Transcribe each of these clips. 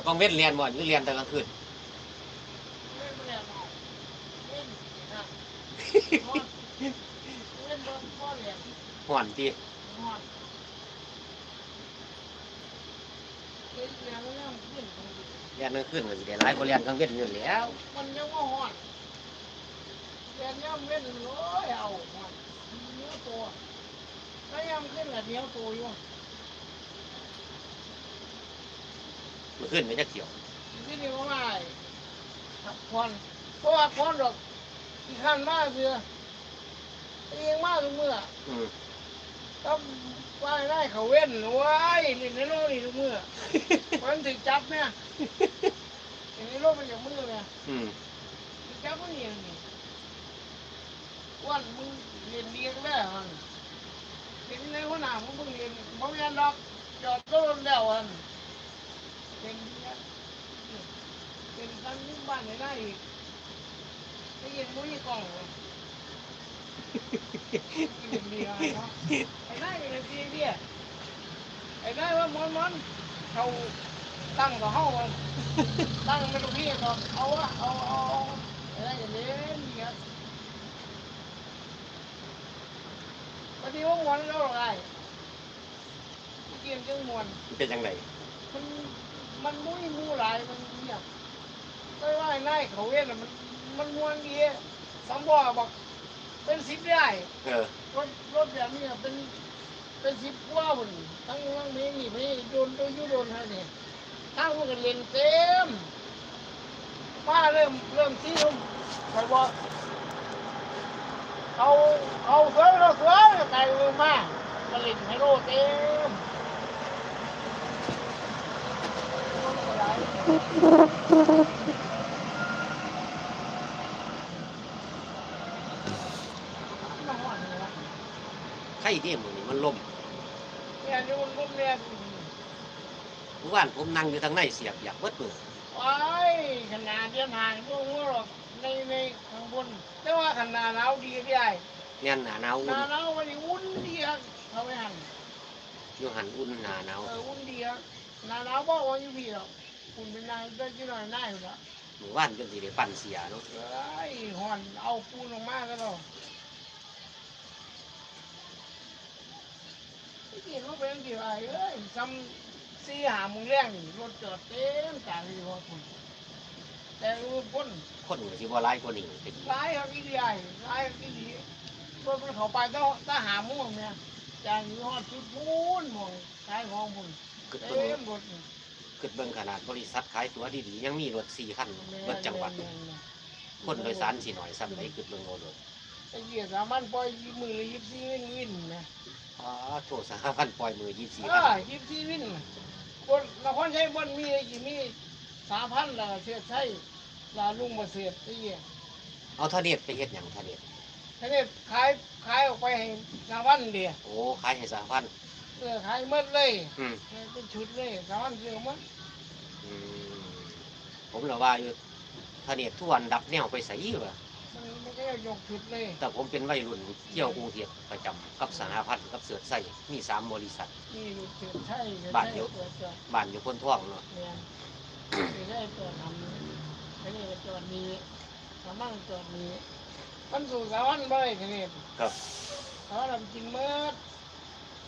เอากองเว้นเรียนบ่หรือเรียนแต่กลางคืนห่อนบ่พอเรียนห่อนที่เรียนกลางคืนก็สิได้หลายกว่าเรียนกลางเว้นอยู่แล้ว มันยังว่าฮอดเรียนย่ำเล่นร้อยเอาฮอดเนื้อตัวแล้วย่ำขึ้นกับเนื้อตัวอยู่ มื้อคืนไม่จักเที่ยวที่นี่ว่าไม่พักผ่อนเพราะว่าผ่อนดอกอีกขั้นมากเสือเองมากทุกเมื่ออืมต้องว่าได้เขาเว้นว้ายนี่ในโลกนี่ทุกเมื่อมันถึงจับเนี่ยอย่างในโลกมันอย่างมือเนี่ยอืมถึงจับมันนี่นี่วันมึงเรียนเรียนแล้วมันเป็นในหัวหน้ามึงเพิ่งเรียนบ่เรียนดอกจอดต้นแล้วมัน เป็นเป็นกันที่บ้านไหนได้อีกได้ยินมุ้ยกล้องเลยกินเบียร์เนาะไอ้ได้เป็นทีเดียไอ้ได้ว่ามอนมอนเขาตั้งกับเฮามันตั้งไม่รู้พี่ก็เอาอะเอาเอาไอ้ได้จะเล่นเบียร์วันนี้ว่ามวนแล้วหรอไงเกี่ยงจังมวนเป็นจังไดมัน มันมุ้ยมูหลายมันเงียบไม่ว่าไอ้นายเขาเว้นน่ะมันมันมวนดีสามบ่อบอกเป็นสิบได้เออรถรถแบบนี้เป็นเป็นสิบกว่าบุญทั้งทั้งนี้นี่ไม่โดนตัวยุโดนให้เนี่ยทั้งพวกกันเล่นเต็มมาเริ่มเริ่มที่ลมคอยบอกเอาเอาสวยเราสวยไก่ลงมามาเล่นไฮโลเต็ม ไข่ที่มื้อนี้มันล่มเนี่ยนี่มันก็เนี่ยเมื่อวานผมนั่งอยู่ทางในเสียบอยากเบิดมือไอ้ขนาดเดียนห่างพวกนี้หรอกในในข้างบนแต่ว่าขนาดหนาวดีก็ได้แน่นหนาหนาวหอุ่นนาหนาวมันนี่อุ่นดีครับเขาไม่หันอยู่หันอุ่นหนาหนาวเอออุ่นดีครับหนาหนาวบอกว่าอยู่พี่หรอก อุ่นเป็นนายได้กี่หน่อยนายอยู่ละเมื่อวานจนสิได้ปั่นเสียเนาะไอ้ห่อนเอาปูนออกมาก็แล้วไอ้กินว่าเป็นกี่ไรเอ้ยซ้ำสี่หาโมึงแรงนี่รถจอดเต็มกลางที่ว่าคุณแต่รู้พ้นคนก็สิบ่หลายกว่านี้เป็นร้ายครับอีดีไอ้ร้ายครับอีดีรถมันเข้าไปต้องถ้าหาม่วงเนี่ยจางอยู่ฮอดจุดพูนม่วงขายของพุ่นคิดเต็เบิ่งมรถนี่ คิดเบิ่งขนาดบริษัทขายตั๋วดีๆยังมีรถ4คันแม่นเบิดจังหวัดแม่นแม่นคนโดยสารสิน้อยซ้ำได้คิดเบิ่งเอาโลดไอ้เหี้ยสามันปล่อยมือละยิบสี่วินวินนะอ๋อโทรสหพันธ์ปล่อยมือ24เอคันอยิบสี่วินน่ะบนนครชัยบนมีกี่มีสามพันละเสียใช่ลาลุงมาเสียไอ้เหี้ยเอาทะเนศไปเฮ็ดหยังทะเนศทีนี้ขายขายออกไปให้นาวันเดียโอ้ขายให้สหพันธ์ เออขายหมดเลยอืมเป็นชุดเลยนาวันซื้อหมดอืมผมละว่าอยู่ทะเนศทุกวันดับแนวไปใส่วะมันมันก็ยกชุดเลยแต่ผมเป็นวัยรุ่นเที่ยวกรุงเทพประจำกับสหพันธ์กับเสือไส้มีสามบริษัท นี่ลูกเสือใช่เสือบ้านใช่เดียว เสือเสือบ้านอยู่คนท่องเนาะเนี่ยเสือใช่เสือทำทีนี้ก็จอดนี้สามังจอดนี้มันสู่สาวันบ่ได้ทีนี้ครับสาวันทำกินเมื่อ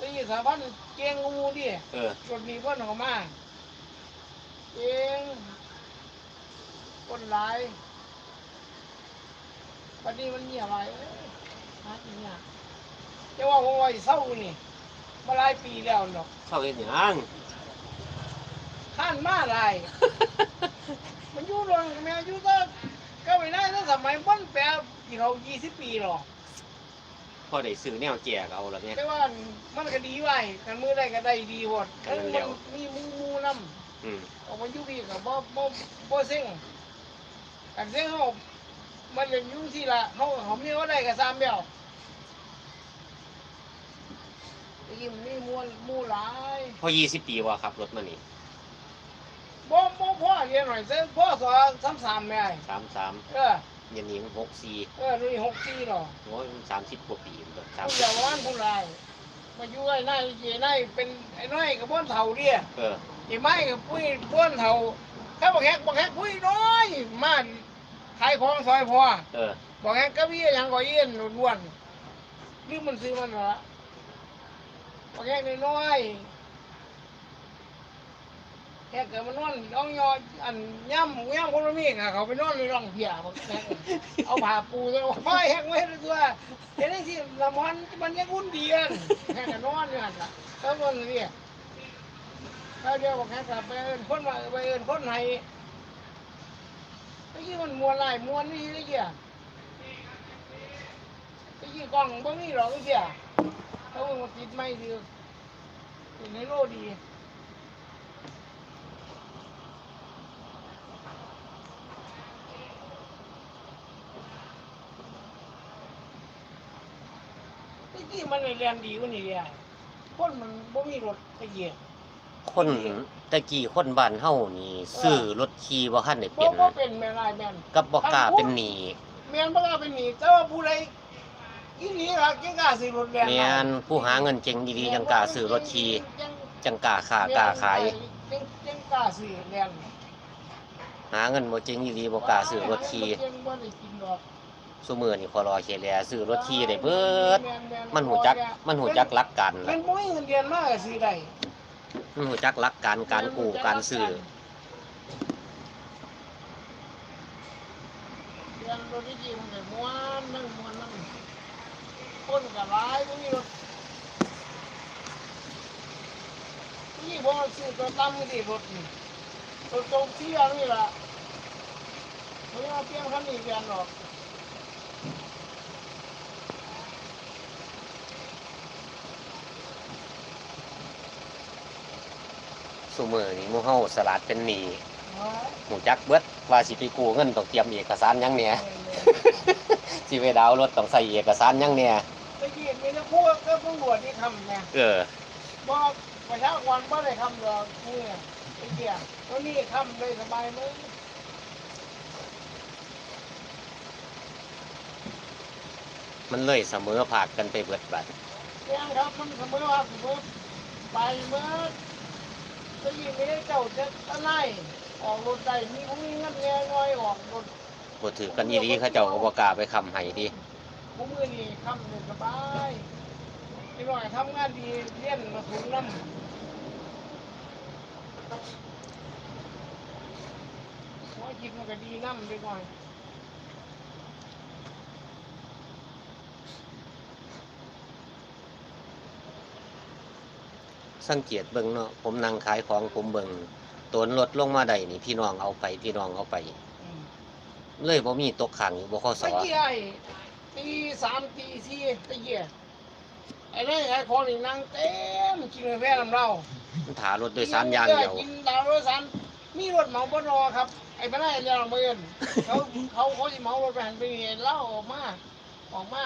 ตีสาวันเก่งกูมูดิเออจดมีเพิ่นออกมาเก่งคนหลายวันนี้มันเงียบไปเอ้ยหากินยากจะว่าผมว่าสิเศร้านี่มาหลายปีแล้วเนาะเข้าเฮ็ดหยังข้านมาหลายมันอยู่โดนแม่อยู่ก็ก็ไม่ได้ตั้งสมัยบ้านแปรที่เขายี่สิบปีหรอก พอได้ซื้อแนวแจกเอาละเนี่ย แต่ว่ามันก็ดีไว้กันมือได้ก็ได้ดีหมดกันเร็วมันมีหมูหมูน้อืมำออกมาอยู่พี่กับบ่บ่บ่เซ็งกันเซ็งเขามันเล่นอยู่ที่ละเขาเขามีว่าได้กับสามเดียวไอ้กิมนมีหมูหมูหลายพอ20ปีว่าขับรถมานี่บ่บ่พ่อเรียนหน่อยเส้นพ่อสอนสามสามไม่ได้33เออ เยันนี้มัน64เออนี่หกสี่เนาะโอ้ยมัน30กว่าปีมันผู้เยาว์วันผู้ไรมาอยู่ไอ้นายเจนายเป็นไอ้น้อยกับบ้านเฒ่าเดียเออไอ้ไม้กับปุ้ยบ้วนเท่าถ้าบอกแฮกบอกแฮกปุ้ยน้อยมาขายของซอยพอเออบอกแฮกก็มีอย่างก่อเย็นล้วนๆนี่มันซื้อมันเหรอบอกแฮกน้อยๆ แฮกเกิดมันนอนร้องยออันย่ำย่ำคนละมีค่ะเขาไปนอนในร่องเพียบอกแฮกเอาผ้าปูเลยว่าไม่แฮกไม่ได้ตัวเห็นได้สิละมันมันยังอุ่นเดียนแฮกก็นอนอยู่นั่นล่ะแล้วมันเรียกแล้วเดี๋ยวบอกแค่กลับไปเอินคนมาไปเอินคนไห้ไอ้ยี่มันมวนไรมวนนี่ไอ้เหี้ยไอ้ยี่กล้องบ่มีหรอกไอ้เหี้ยถ้ามึงมาติดไม่ดีติดในโลดี มันเลยเรียนดีกว่านี่เลยคนมันบ่มีรถไอ้เหี้ยคนตะกี้คนบ้านเฮานี่ซื้อรถขี่บ่คันได้บ่เป็นบ่เป็นแม่นายแม่นกับบ่กล้าเป็นหนี้แม่นบ่กล้าเป็นหนี้แต่ว่าผู้ใดอีหลีล่ะยังกล้าซื้อรถแล่นแม่นผู้หาเงินเก่งดีๆจังกล้าซื้อรถขี่จังกล้าค้ากล้าขายยังยังกล้าซื้อแล่นหาเงินบ่เก่งดีๆบ่กล้าซื้อรถขี่ ยังบ่ได้กินดอกซุมื้อนี่พอรอเขแลซื้อรถขี่ได้เบิดแๆๆมันหูจัก มันหูจักหลักการมัล่ะนบ่มีเงินเดือนมาก็ซื้อได้มันหูจักหลักการการกู้การซื้อเดือนรถที่มันก็ม่วนนั่งม่วนนั่งคนก็หลายบ่มีรถนี่บ่ซื้อตัวตั้มนี่รถนี่รถตรงที่อันนี้ล่ะเฮ้ยเอาเพียงคันนี้เดือนหรอก ซุมื้อนี่หมู่เฮาสลัดเป็นหนี้เนาะหูจักเบิดว่าสิไปกู้เงินต้องเตรียมเอกสารหยังเนี่ย สิไปดาวน์รถต้องใส่เอกสารหยังเนี่ยตะกี้มีแต่พวกก็ตำรวจที่ทำเนี่ยเออ บอกประชากรบ่ได้ทำหรอกเนี่ยไอ้เหี้ยวันนี้ทำได้สบายมั้ยมันเลยเสมอภาคกันไปเบิดบัดยังครับมันเสมอว่าเสมอไปเมื่อ ตะกี้มีแต่เจ้าจะตะไนออกรถได้มีผู้มีเงินแง่น้อยออกรถบ่ถือกันอีหลีเขาเจ้าก็บ่กล้าไปค้ำให้ดิผู้มือนี่ทำได้สบายไอ้หน่อยทำงานดีเรียนมาสูงน้ำหัวจิตมันก็ดีน้ำไปหน่อย สังเกตเบิ่งเนาะผมนั่งขายของผมเบิ่งตนรถลงมาได้นี่พี่น้องเอาไปพี่น้องเอาไป อืมเลยบ่มีตกขังอยู่บ่ข้อสตะอกี้ไอ้ตีสามตีสี่ตะกี้ไอ้นี่ไอ้ของนี่นั่งเต็มกินกาแฟน้ำเรามันถารถโดยสารอย่างเดียว กินดาวโดยสารมีรถเหมาบนรอครับ ไอ้พนักงานเราเมินเขาเขาเขาจะเหมารถไปหันไปเห็นเล่าออกมาออกมา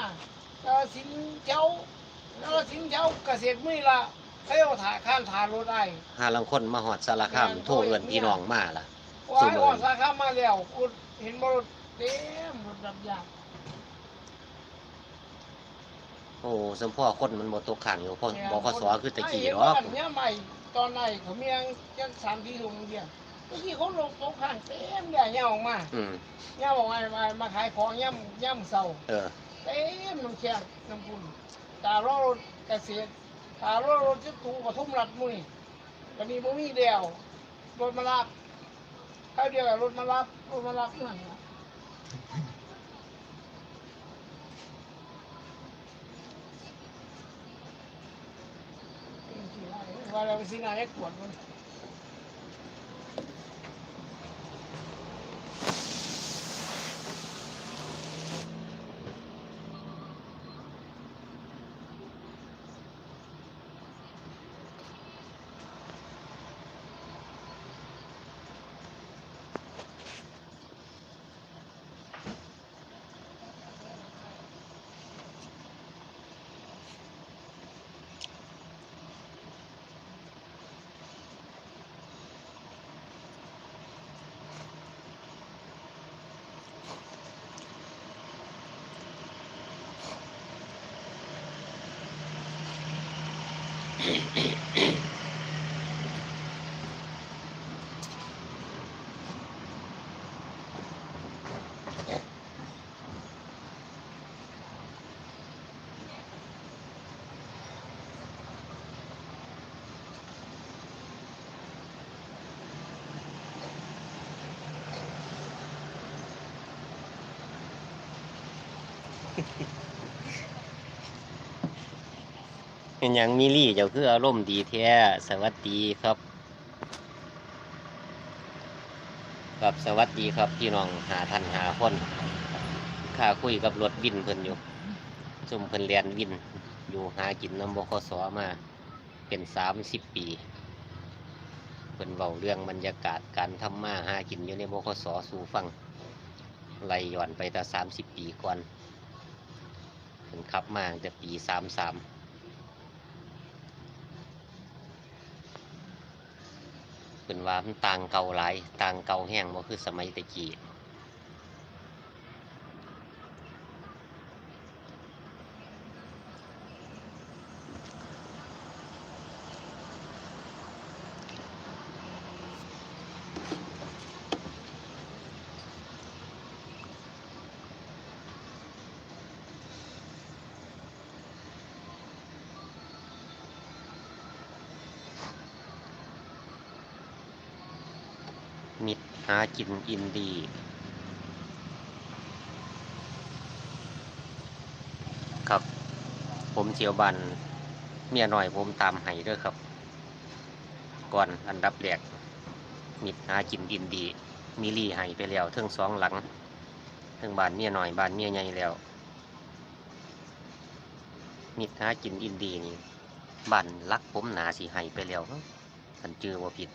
แล้วสินเจ้าแล้วสินเจ้าเกษตรมือละ เขาเอาถ่ายข้ามถ่ายรถได้ หาลังคนมาฮอดสารคามโทรเอิ้นพี่น้องมาล่ะว่าสู้ไอ้มืออ่อนสาขามาแล้วอุดเห็นบรถเต็มรถดับยางโอ้สมพ่อคนมันบ่ตกขังอยู่เพราะบ่ข้อสอคือตะกี้ไอ้หรเห็นอกว่าเนี่ยใหม่ตอนไหนเขามียังยังสามทีลงเดียวตะกี้เขาลงตรงข้างเต็มเนี่ยเนี่ยออกมาอืมย่าบอกว่ามามาขายของย่ำย่ำเสาเออ เต็มน้ำแข็งน้ำปุ่นตารอรถเกษตร ตารอรถจะตูปทุมรัดมุ้ยวันนี้บ่มีเดียวรถมารับข้าวเดียวกับรถมารับรถมารับนั่นว่าเราไปซื้อนาเล็กขวดมัน เป็นยังมิลี่เจ้าคืออารมณ์ดีแท้สวัสดีครับครับสวัสดีครับพี่น้องหาท่านหาคนข้าคุยกับรถวินเพิ่นอยู่ซุ่มเพิ่นเรียนวิน อยู่หากินน้ำบคสอมาเป็นสามสิบปีเพิ่นเว้าเรื่องบรรยากาศการทำมาหากินอยู่ในบคสอสู่ฟังไล่ย้อนไปแต่สามสิบปีก่อนเพิ่นขับมาแต่ปีสามสาม ขึ้นว่ามันต่างเก่าหลายต่างเก่าแห้งบ่คือสมัยตะกี้ มิดหากินอินดี ครับ ผมเที่ยวบัน เมียหน่อยผมตามให้ด้อครับ ก่อนอันดับแรกมิดหากินอินดี มีลี่ให้ไปแล้วทั้งสองหลังทั้งบานเมียหน่อยบานเมียใหญ่แล้วมิดหากินอินดีนี่บ้านรักผมหนาสีให้ไปแล้วกันเจอว่าผิด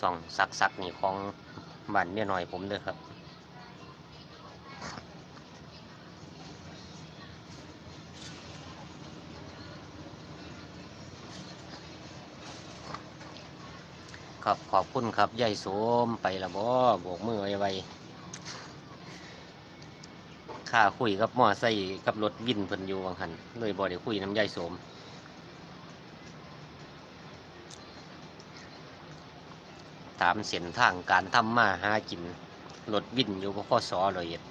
ส่องสักสักนี่ของบ้านเมียหน่อยผมเด้อครับ ครับขอบคุณครับยายโสมไปละบ่โบกมือไว้ไว้ข้าคุยกับมอไซค์กับรถวินเพิ่นอยู่วังหันเลยบ่ได้คุยน้ำยายโสม ตามเส้นทางการทำมาหากินรถวิ่นอยู่บข้อสอเลยเอ็ด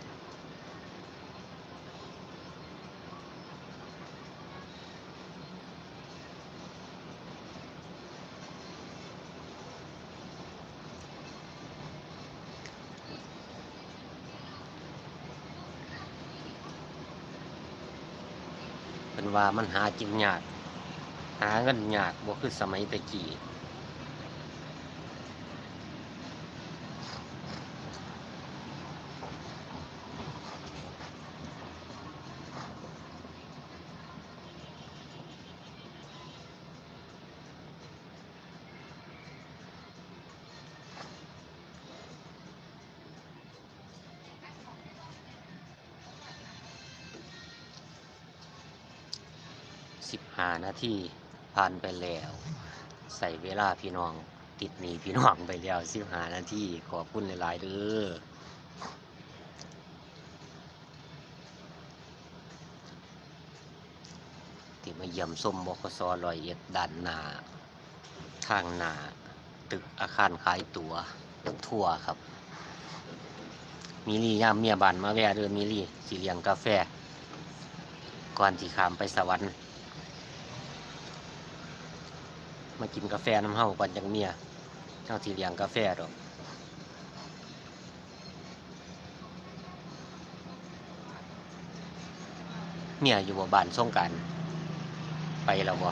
เป็นว่ามันหากินยาก หาเงินยากบ่คือสมัยตะกี้ ทีผ่านไปแล้ว ใส่เวลาพี่น้องติดหนีพี่น้องไปแล้วสิบหานาทีขอบคุณหลายๆเด้อที่มาเยี่ยมส้มบกสลอยเอ็ดด้านน้าทางหนาตึกอาคารขายตัวทั่วครับมีลี่ย่ามเมียบันมาแวะเดินมีลี่สีเหลียงกาแฟ ก่อนที่ขามไปสวรรค์ มากินกาแฟน้ำเฮาก่อนจังเมียเฮาสิเลี้ยงกาแฟดอกเมียอยู่บ่บ้านส่งกันไปแล้วบ่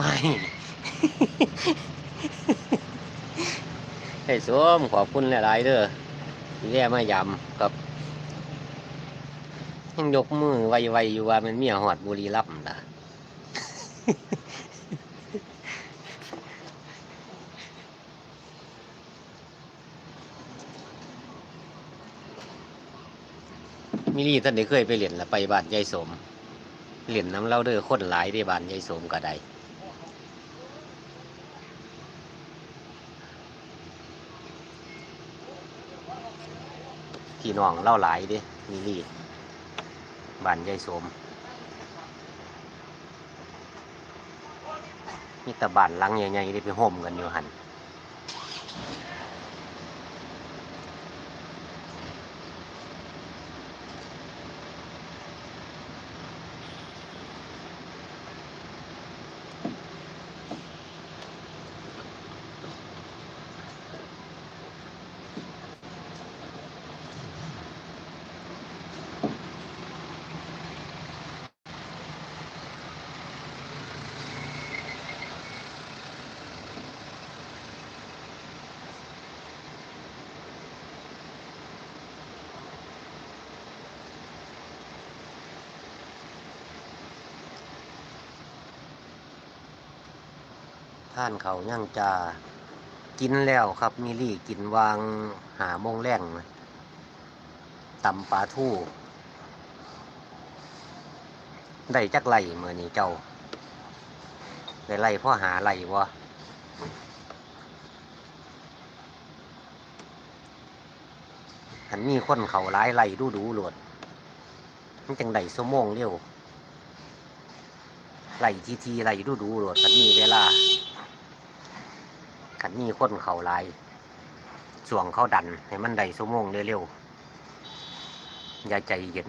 ว้ายไอ้สวมขอบคุณหลายๆเด้อที่แย่มายำครับยังยกมือไวๆอยู่ว่ามันเมียหอดบุรีรัมนะมิลี่ท่านได้เคยไปเหรียนแล้วไปบานยายสมเหรียนน้ำเล่าเด้อคนหลายได้บ้านยายสมก็ได้ พี่น้องเล่าหลายเด้มิลี่บ้านยายสมมีแต่บ้านหลังใหญ่ๆได้ไปห่มกันอยู่หัน ท่านเขายังจะกินแล้วครับมิลี่กินวางหาโมงแรงตำปลาทู่ได้จักไหลเมื่อนี้เจ้าได้ไหลพ่อหาไหลวะหันมีคนเขาร้ายไหลดูดูหลดมันจังได้สมงเร็วไหลทีทีไหลดูดูหลดกันมีเวลา นมีคนเขาลายส่วงเขาดันให้มันได้สมงเร็วๆอย่าใจเย็น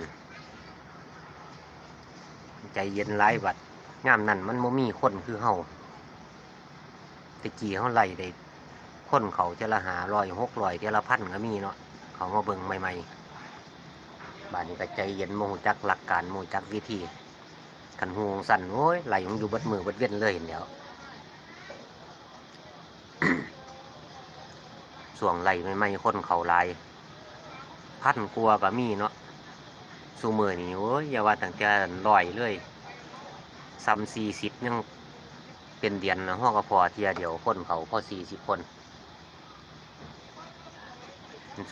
ใจเย็นหลายบัดงามนั่นมันโมมีคนคือเฮาตะกี้เฮาไล่ได้คนเขาเจละหาลอยหกลอยเจละพันก็มีเนาะเขามาเบิ่งใหม่ๆบาดนี้ก็ใจเย็นโมหจักหลักการโมจักวิธีกันหูสั่นโอ้ยไหลของอยู่บดมือบดเว้นเลยเดี๋ยว ส่วงไหลไม่ไม่ๆคนเขาลาย พันกลัวาก็มีเนาะสูมือนี่โอ้ยอย่าว่าตั้งแต่ลอยเลยซ้ำสี่สิบยังเป็นเดียนนะห้องก็พอเทียเดียวคนเขาพอสี่สิบคน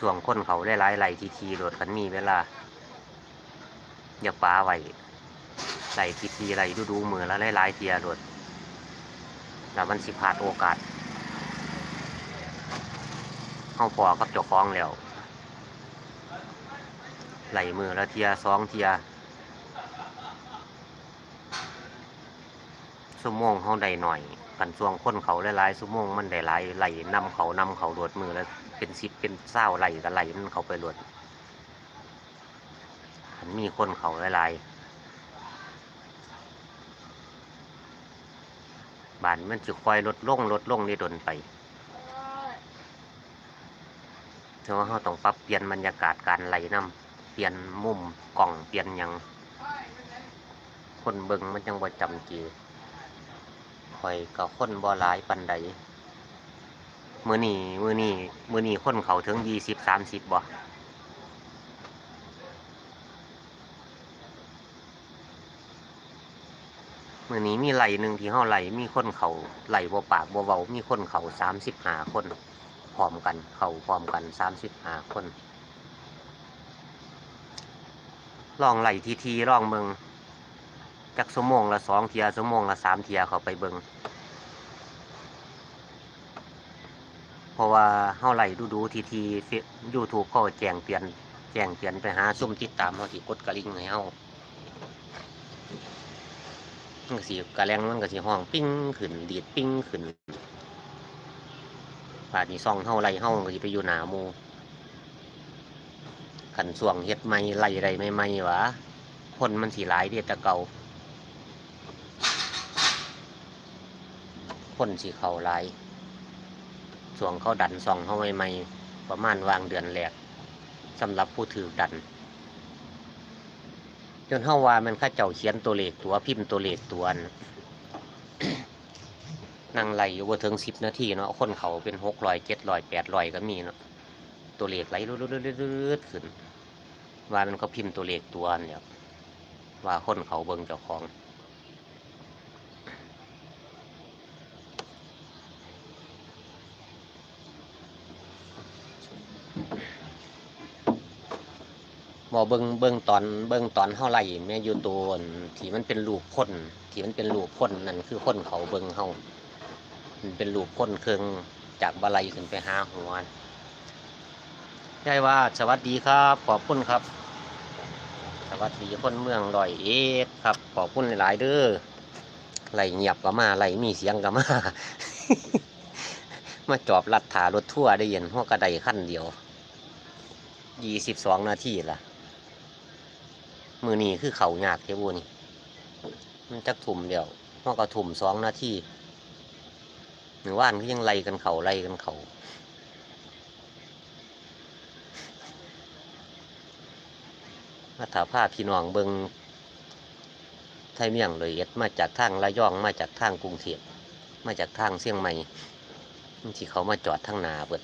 ส่วงคนเขาได้หลายไหลทีทีๆโดดกันมีเวลา อย่าป้าไว้ไหลทีทีๆไหลดูดูมือแล้วหลายๆเทียโดดแล้วมันสิพลาดโอกาส เข้าพอกับเจ้าของแล้วไหลมือละเทียสองเทียสมงเขาได้หน่อยกันช่วงคนเขาหลายๆสมงมันได้หลายไหลนำเขานำเขาโดดมือแล้วเป็นสิบเป็นเศร้าไหลกันไหลมันเขาไปโดดมันมีคนเขาหลายๆบานมันจะคอยลดลงลดลงนี่โดนไป ถือว่าเราต้องปรับเปลี่ยนบรรยากาศการไหลน้ำเปลี่ยนมุมกล่องเปลี่ยนยังคนเบิงมันจังบ่จำเจข่อยกับคนบ่หลายปันใดมือนีมือนีมือนีคนเขาถึงยี่สิบสามสิบบ่มือนี้มีไหลหนึ่งที่เฮาไหลมีคนเขาไหลบ่ปากบ่เว้ามีคนเขาสามสิบห้าคน ร้อมกัน เข้าพร้อมกันสามสิบห้าคนลองไหลทีทีๆลองเบิงจักสมองละสองเทียสมองละสามเทียเขาไปเบิงเพราะว่าเฮาไหลดูดูทีทียูทูบเขาแจ้งเตือนแจ้งเตือนไปหาซุ่มติดตามเฮาที่กดกระลิงให้เฮามันก็สิกระแรงมันก็สิห้องปิ้งขึ้นดีดปิ้งขึ้น บาดนี้ซ่องเฮาไล่เฮาก็สิไปอยู่หนาหมูขันส่วงเฮ็ดใหม่ไล่ไรใหม่ๆหวะคนมันสิหลายเด้แต่เก่าคนสิเขาหลายส่วงเขาดันซ่องเฮาใหม่ประมาณวางเดือนแรกสำหรับผู้ถือดันจนเฮาว่ามันข้าเจ้าเขียนตัวเลขตัวพิมพ์ตัวเลขตัวนั้น นั่งไล่อยู่บ่ถึงสิบนาทีเนาะคนเขาเป็นหกร้อยเจ็ดร้อยแปดร้อยก็มีเนาะตัวเลขไหลรุดๆๆๆขึ้น ว่ามันก็พิมพ์ตัวเลขตัวนั่นแหล้วว่าคนเขาเบิ่งเจ้าของบ่เบิงเบิ่งตอนเบิ่งตอนเฮาไล่แม่อยู่ตัวที่มันเป็นรูปพ่นที่มันเป็นรูปพ่นนั่นคือคนเขาเบิ่งเฮา เป็นรูปพ่นเครื่องจากบาลัยขึ้นไปหาหัวยายว่าสวัสดีครับ ขอบคุณครับ สวัสดีคนเมืองลอยเอ็ดครับ ขอบคุณหลายๆเด้อไหลเงียบก็มาไหลมีเสียงก็มา มาจอบลัดถารถทั่วได้เย็นหัวกระไดขั้นเดียวยี่สิบสองนาทีละมือนี้คือเขายากเทบูนี่มันจักถุ่มเดียวหัวก็ถุ่มสองนาที หนึ่งว่านก็ยังไล่กันเขาไล่กันเขามาถาผ้าพี่น้องเบิงไทยเมียงเลยเอ็ดมาจากทางระยองมาจากทางกรุงเทพมาจากทางเชียงใหม่ที่เขามาจอดทั้งนาเบิด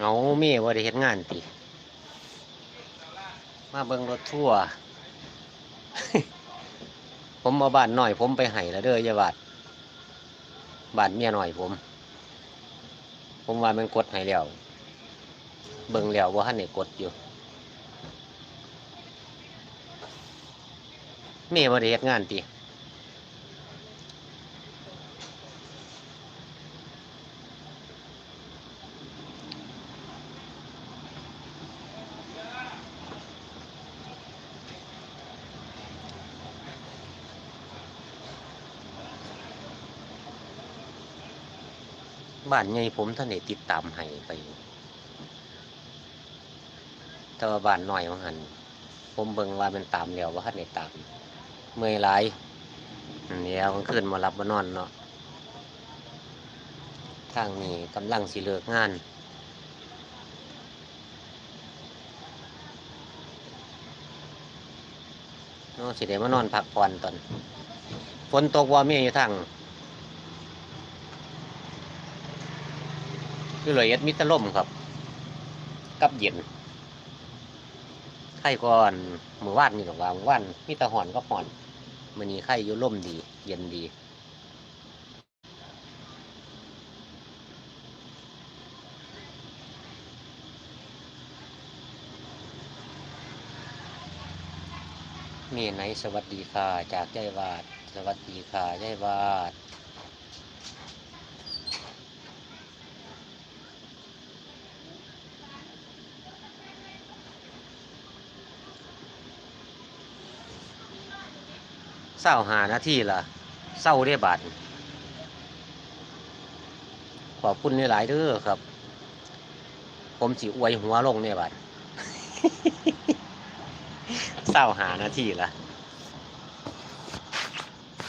เอาเมีว่าได้เฮ็ดงานติ มาเบิ่งรถทั่วร์ผมมาบ้านหน่อย ผมไปให้แล้วเด้อยาบาดบ้านเมียหน่อยผม ผมว่ามันกดให้แล้ว เบิ่งแล้วว่าท่านได้กดอยู่ เมีว่าได้เฮ็ดงานติ บ้านใหญ่ผมท่านได้ติดตามให้ไปอยู่แต่ว่าบ้านน้อยว่าหันผมเบิ่งว่ามันตามแล้วว่าท่านได้ตาม เมื่อยหลายอันนี้มันขึ้นมารับมานอนเนาะทางนี้กำลังสิเลิกงานเนาะสิได้มานอนพักผ่อนตอนฝนตกว่ามีอยู่ทาง อเลยเอ็ดมิตรล่มครับ กับเย็นไข่ก่อนมือว่านนี่หรอกว่ามือวานมีแตะหอนก็หอนมันนี้ไข่อยู่ล่มดี เย็นดีมีไหนสวัสดีค่ะจากยายวาด สวัสดีค่ะยายวาด ร้าหานาทีละเศร้าได้บาทขอบคุณหลายเด้อครับ ผมสิอวยหัวลงเนี่ยบาทเศร้าหานาทีละ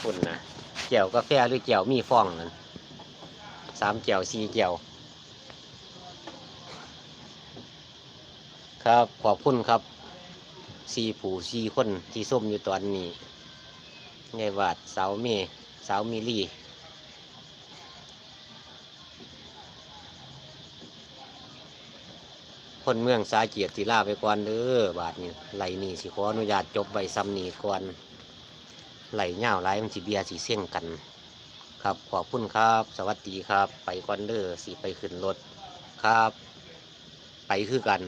คุณนะเจียวกาแฟหรือเจียวมีฟองนั่นสามเจียวสี่เจียวครับขอบคุณครับสี่ผู้สี่คนที่ส้มอยู่ตอนนี้ ไงวาดสาเมเสามิลีคนเมืองสาเกียรติลาไปก่อนเด้อบาทนี้ไหลนี่สิขออนุญาตจบใบซ้ำนีก่อนไหลเงาไหลมันสิเบียสีเสี่ยงกัน ครับขอบคุณครับ สวัสดีครับ ไปก่อนเด้อสิไปขึ้นรถครับ ไปคือกัน